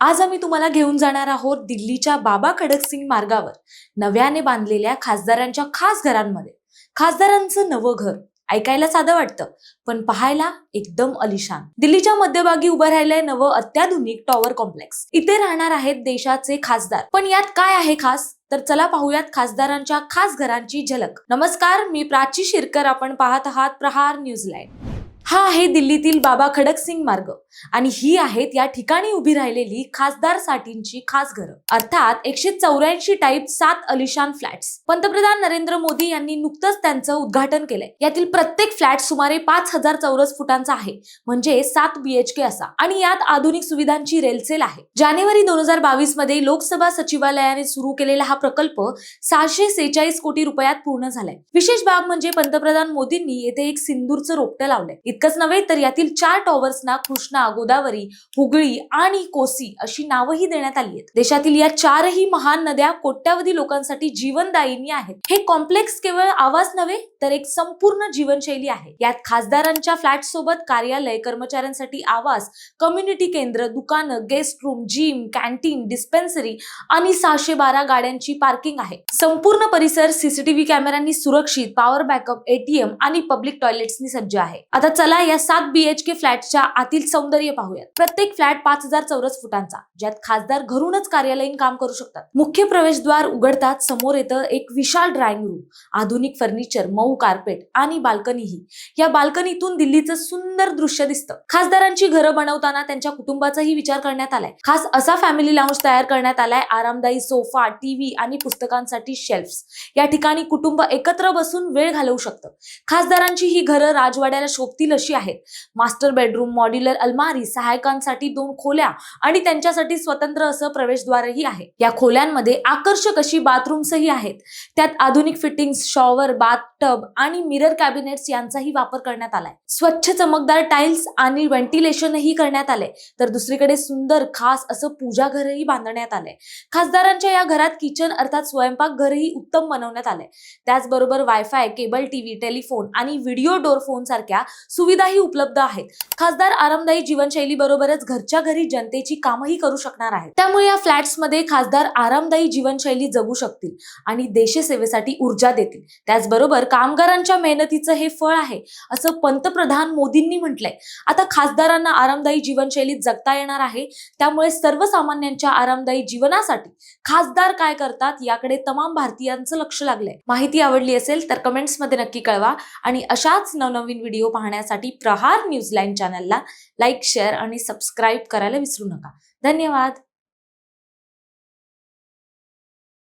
आज आम्ही तुम्हाला घेऊन जाणार आहोत दिल्लीच्या बाबा खडकसिंग मार्गावर नव्याने बांधलेल्या खासदारांच्या खास घरांमध्ये. खासदारांचं नवं घर ऐकायला साधं वाटतं पण पाहायला एकदम अलिशान. दिल्लीच्या मध्यभागी उभं राहिलंय नवं अत्याधुनिक टॉवर कॉम्प्लेक्स इथे राहणार आहेत देशाचे खासदार. पण यात काय आहे खास? तर चला पाहूयात खासदारांच्या खास घरांची झलक. नमस्कार मी प्राची शिरकर. आपण पाहत आहात प्रहार न्यूझीलँड हा आहे दिल्लीतील बाबा खडकसिंग मार्ग. आणि ही आहेत या ठिकाणी उभी राहिलेली खासदार साठींची खास घरं. अर्थात एकशे चौऱ्याऐंशी टाईप सात अलिशान फ्लॅट्स पंतप्रधान नरेंद्र मोदी यांनी नुकतंच त्यांचं उद्घाटन केलंय. यातील प्रत्येक फ्लॅट सुमारे पाच हजार चौरस फुटांचा आहे. म्हणजे सात बीएचके असा. आणि यात आधुनिक सुविधांची रेलसेल आहे. जानेवारी दोन हजार बावीसमध्ये लोकसभा सचिवालयाने सुरू केलेला हा प्रकल्प सहाशे सेहेचाळीस कोटी रुपयात पूर्ण झालाय. विशेष बाब म्हणजे पंतप्रधान मोदींनी येथे एक सिंदूरचं रोपटं लावलंय. इतकंच नव्हे तर यातील चार टॉवर्सना कृष्णा गोदावरी हुगळी आणि कोसी अशी नावही देण्यात आली आहेत. देशातील या चारही महान नद्या कोट्यावधी लोकांसाठी जीवनदायिनी आहेत. हे कॉम्प्लेक्स केवळ आवाज नव्हे तर एक संपूर्ण जीवनशैली आहे. यात खासदारांच्या फ्लॅट सोबत कार्यालय कर्मचाऱ्यांसाठी आवास कम्युनिटी केंद्र दुकानं guest room gym canteen dispensary आणि सहाशे बारा गाड्यांची पार्किंग आहे. संपूर्ण परिसर सीसीटीव्ही कॅमेऱ्यांनी सुरक्षित पॉवर बॅकअप एटीएम आणि पब्लिक टॉयलेट्सनी सज्ज आहे. आता चला या सात बीएचके फ्लॅटच्या आतील सौंदर्य पाहूयात. प्रत्येक फ्लॅट पाच हजार चौरस फुटांचा ज्यात खासदार घरूनच कार्यालयीन काम करू शकतात. मुख्य प्रवेशद्वार उघडताच समोर येतं एक विशाल ड्रॉइंग रूम आधुनिक फर्निचर मऊ कार्पेट आणि बाल्कनीही या बाल्कनीतून दिल्लीचं सुंदर दृश्य दिसतं. खासदारांची घरं बनवताना त्यांच्या कुटुंबाचाही विचार करण्यात आलाय. खास असा फॅमिली लाऊंज तयार करण्यात आलाय आरामदायी सोफा टीव्ही आणि पुस्तकांसाठी शेल्फ्स या ठिकाणी कुटुंब एकत्र बसून वेळ घालवू शकतं. खासदारांची ही घरं राजवाड्याला शोभतील अशी आहेत? मास्टर बेडरूम मॉड्युलर अलमारी सहायकांसाठी दोन खोल्या आणि त्यांच्यासाठी स्वतंत्र असं प्रवेशद्वारही आहे. या खोल्यांमध्ये आकर्षक अशी बाथरूम्सही आहेत. त्यात आधुनिक फिटिंग्स शॉवर बाथ टब आणि मिरर कॅबिनेट्स यांचाही वापर करण्यात आलाय. स्वच्छ चमकदार टाइल्स आणि व्हेंटिलेशनही करण्यात आले तर दुसरीकडे सुंदर खास असं पूजा घरही बांधण्यात आलंय. खासदारांच्या या घरात किचन अर्थात स्वयंपाक घरही उत्तम बनवण्यात आलंय. त्याचबरोबर वायफाय केबल टीव्ही टेलिफोन आणि व्हिडिओ डोर फोन सारख्या सुविधाही उपलब्ध आहेत. खासदार आरामदायी जीवनशैली बरोबरच घरच्या घरी जनतेची कामही करू शकणार आहेत. त्यामुळे या फ्लॅट्समध्ये खासदार आरामदायी जीवनशैली जगू शकतील आणि देशसेवेसाठी ऊर्जा देतील. त्याचबरोबर कामगारांच्या मेहनतीचं हे फळ आहे असं पंतप्रधान मोदींनी म्हटलंय. आता खासदारांना आरामदायी जीवनशैलीत जगता येणार आहे त्यामुळे सर्वसामान्यांच्या आरामदायी जीवनासाठी खासदार काय करतात याकडे तमाम भारतीयांचं लक्ष लागलंय. माहिती आवडली असेल तर कमेंट्समध्ये नक्की कळवा आणि अशाच नवनवीन व्हिडिओ पाहण्यासाठी प्रहार न्यूझीलँड चॅनलला लाईक शेअर आणि सबस्क्राईब करायला विसरू नका. धन्यवाद.